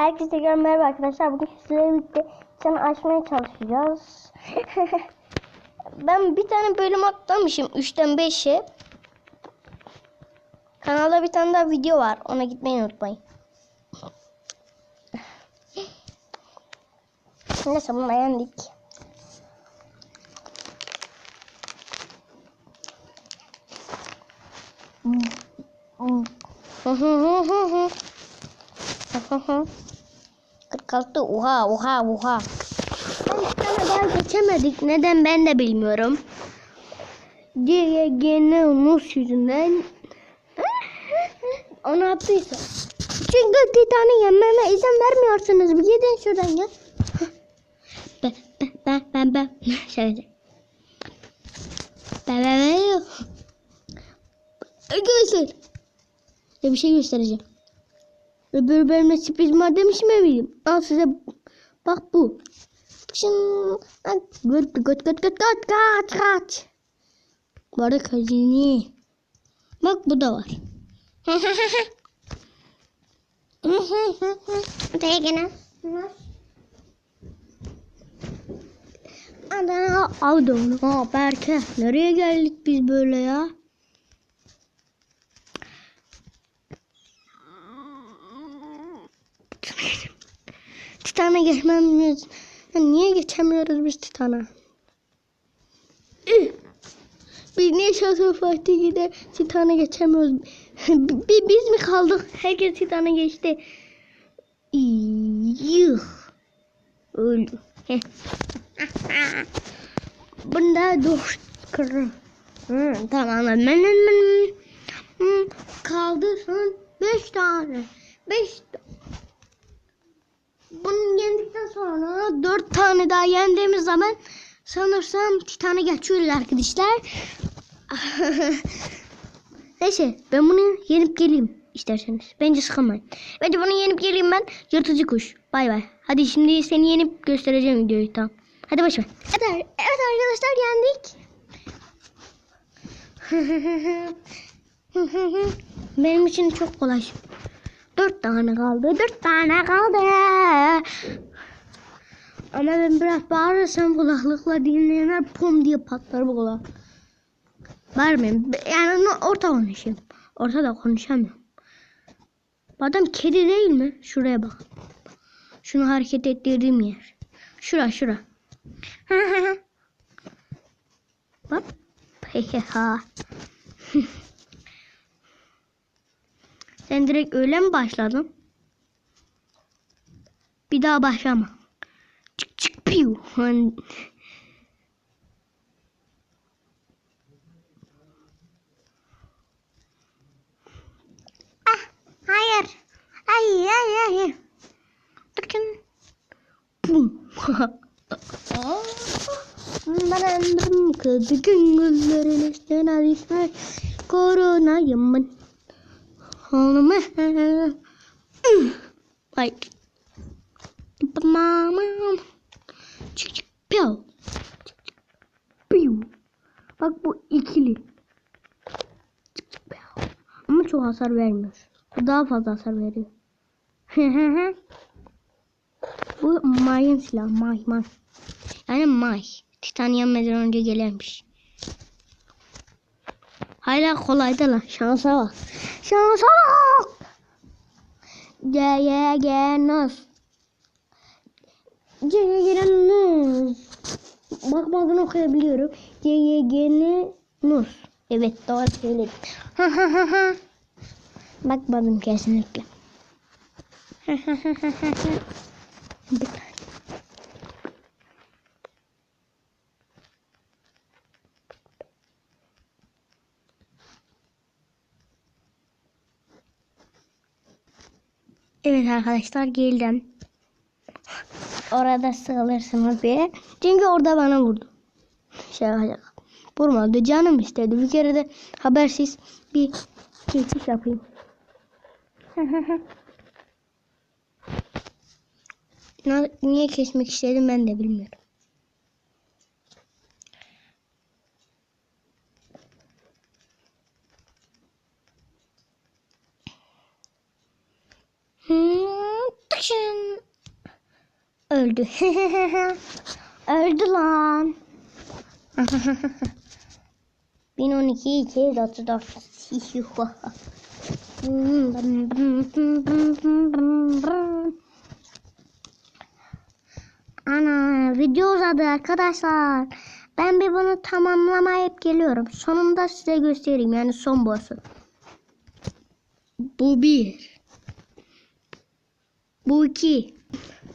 Herkese merhaba arkadaşlar. Bugün sizlerle birlikte canı açmaya çalışacağız. ben bir tane bölüm atlamışım. 3'ten 5'e. Kanalda bir tane daha video var. Ona gitmeyi unutmayın. Neyse bunu yendik. Hı hı hı hı hı. Hı hı. 46 oha oha oha. Tane daha geçemedik. Neden ben de bilmiyorum. GG'nin Nus yüzünden. O ne yaptıysa. Çünkü bir tane yenmeme izin vermiyorsunuz. Bir gidin şuradan ya. Ben ben ben ben ben. Şöyle. Ben ben ben. Arkadaşlar. Bir şey göstereceğim. Öbür bölümde sürpriz madde mi miyim? Al size bak bu. Şimdi göt göt göt göt göt kaç kaç. Barı hazine. Bak bu da var. Buraya gene. Ana aldı onu. Ha Berke. Nereye geldik biz böyle ya? Titan'a geçmemiz. Ya niye geçemiyoruz biz Titan'a? Biz niye şansı Fatih de Titan'a geçemiyoruz? Bi- biz mi kaldık? Herkes Titan'a geçti. Yuh. Öldü. Bunda dur. Kırı. Hı, tamam. Ben, ben, ben, Hı, kaldı son 5 tane. 5 bunu yendikten sonra dört tane daha yendiğimiz zaman sanırsam Titan'a geçiyoruz arkadaşlar. Neyse ben bunu yenip geleyim isterseniz. Bence sıkılmayın. Bence bunu yenip geleyim ben. Yırtıcı kuş. Bay bay. Hadi şimdi seni yenip göstereceğim videoyu tamam. Hadi başla. Evet, evet arkadaşlar yendik. Benim için çok kolay. Dört tane kaldı. Dört tane kaldı. Ama ben biraz bağırırsam kulaklıkla dinleyenler pom diye patlar bu kulak. Bağırmayayım. Yani orta konuşayım. Ortada konuşamıyorum. Bu adam kedi değil mi? Şuraya bak. Şunu hareket ettirdiğim yer. Şura şura. Bak. Heheha. Sen direkt öyle mi başladın? Bir daha başlama. Çık çık piu. Hani- Ah, hayır. Hayır, hayır, hayır. Bakın. Pum. Ben ömrüm kızı güngüllerin üstüne düşmüş. Koronayım ben. Hanımı. Ay. Mama. Çık çık çık piu. Bak bu ikili. Çık çık piu. Ama çok hasar vermiyor. Bu daha fazla hasar veriyor. bu mayın silah. May may. Yani may. Titan yenmeden önce gelenmiş. Hala kolaydı lan. Şansa bak. Şansa bak. G Y G Nus. G Y G Nus. Bakmadan okuyabiliyorum. G Y G Nus. Evet doğru söyledim. Ha ha ha ha. Bakmadım kesinlikle. Ha ha ha ha. Evet arkadaşlar geldim. Orada sığılırsınız diye. Çünkü orada bana vurdu. Şey yapacak. Vurmadı. Canım istedi. Bir kere de habersiz bir geçiş yapayım. Niye kesmek istedim ben de bilmiyorum. Öldü. Öldü lan. 1012 234 Ana video uzadı arkadaşlar. Ben bir bunu tamamlamayıp geliyorum. Sonunda size göstereyim yani son boss'u. Bu bir. Bu iki.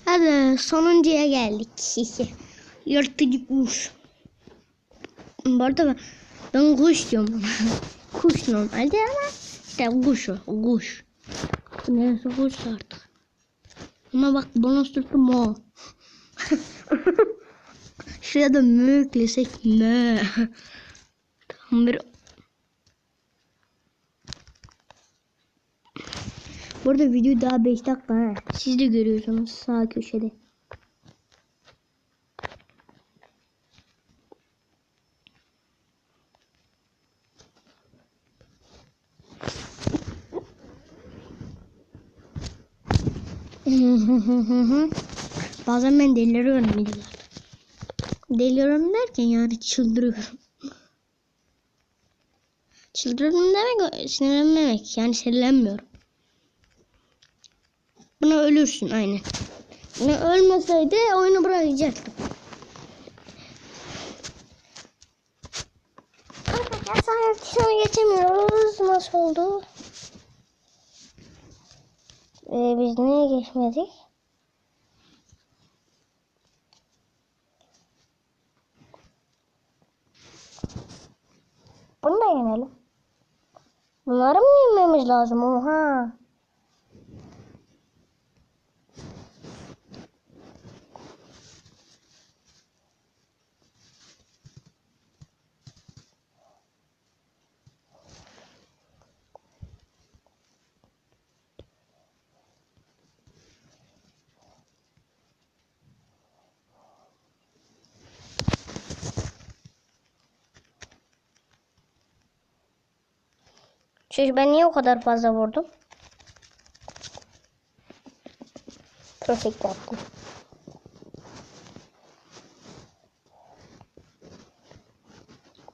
Hadi sonuncuya geldik. Yırtıcı kuş. Bu arada ben, ben kuş diyorum. kuş normalde ama işte kuş o. Kuş. Neresi kuş artık. Ama bak bana sırtım o. Şuraya da mü eklesek mü. Tam bir Burada video daha 5 dakika ha. Siz de görüyorsunuz sağ köşede. Bazen ben deliriyorum videolarda. Deliriyorum derken yani çıldırıyorum. Çıldırıyorum demek sinirlenmemek yani sinirlenmiyorum. Buna ölürsün aynen. Buna ölmeseydi oyunu bırakacaktım. Arkadaşlar sonra geçemiyoruz. Nasıl oldu? Ee, biz niye geçmedik? Bunu da yenelim. Bunları mı yenmemiz lazım? Oha. Çünkü ben niye o kadar fazla vurdum? Perfect yaptım.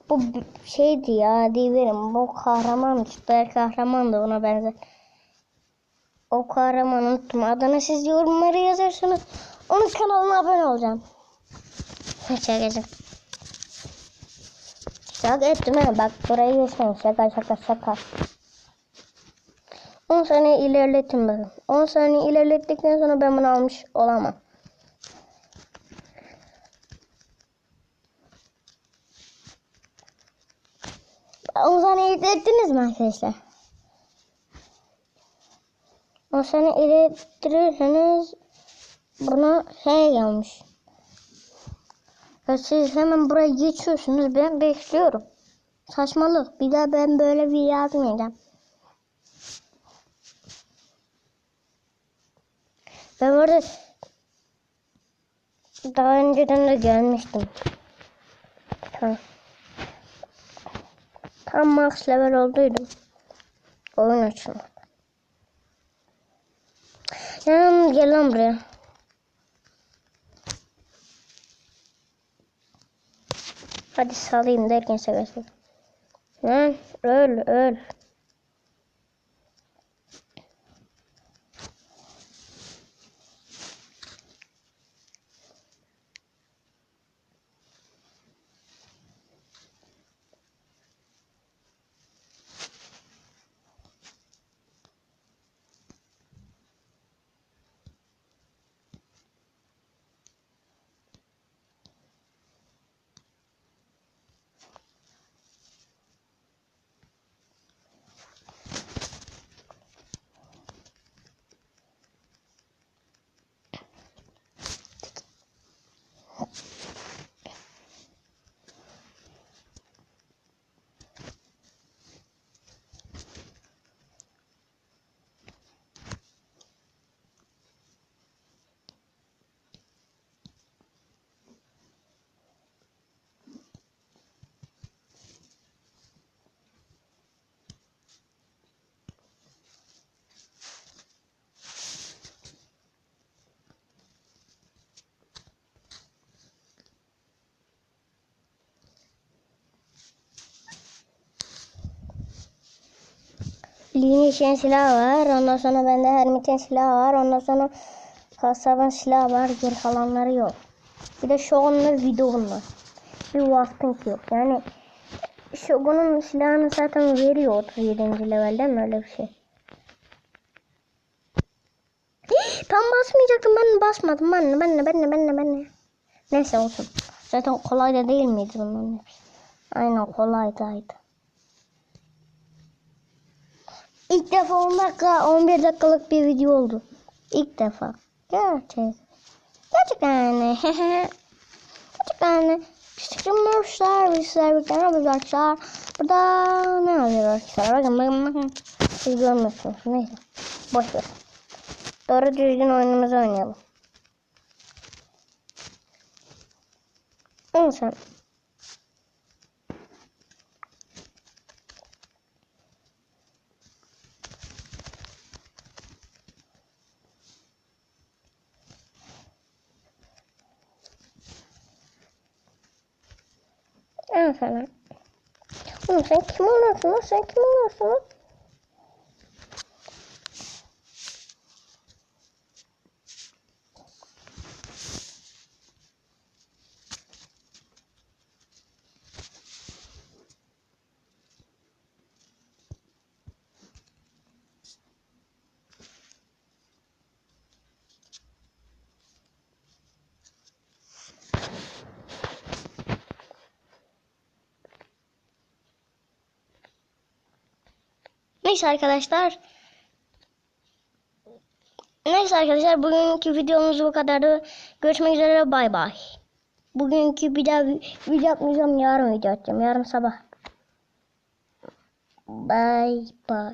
Bu şeydi ya diyebilirim. Bu kahraman süper kahraman da ona benzer. O kahramanı unuttum. Adını siz yorumlara yazarsanız onun kanalına abone olacağım. Çekeceğim. Şaka ettim ha. Bak burayı geçmeyin. Şaka şaka şaka. 10 saniye ilerlettim bakın. 10 saniye ilerlettikten sonra ben bunu almış olamam. On saniye ilerlettiniz mi arkadaşlar? 10 saniye ilerletirseniz buna şey gelmiş. Ya siz hemen buraya geçiyorsunuz. Ben bekliyorum. Saçmalık. Bir daha ben böyle bir yazmayacağım. Ben orada daha önceden de gelmiştim. Tamam. Tam max level olduydum. Oyun açıldı. Yani gel buraya. Hadi salayım derken seversin. Lan öl öl. 好。Lineş'in silahı var. Ondan sonra bende Hermit'in silahı var. Ondan sonra Kasab'ın silahı var. Geri kalanları yok. Bir de Shogun'la videom var. Bir Wasping yok. Yani Shogun'un silahını zaten veriyor 37. levelde mi öyle bir şey? Tam basmayacaktım ben basmadım ben ben ben ben ben de. Neyse olsun. Zaten kolay da değil miydi bunların hepsi? Aynen kolaydaydı. İlk defa 10 dakika 11 dakikalık bir video oldu. İlk defa. Gerçek. Gerçekten. Gerçekten. Küçükmüşler, bizler bir tane arkadaşlar. Burada ne yazıyor arkadaşlar? Bakın bakın bakın. Siz görmüyorsunuz. Neyse. Boş ver. Doğru düzgün oyunumuzu oynayalım. Onu sana. Oğlum sen kim oluyorsun? Sen kim oluyorsun? Neyse arkadaşlar. Neyse arkadaşlar bugünkü videomuz bu kadardı. Görüşmek üzere bay bay. Bugünkü bir daha vi- video yapmayacağım. Yarın video atacağım. Yarın sabah. Bay bay.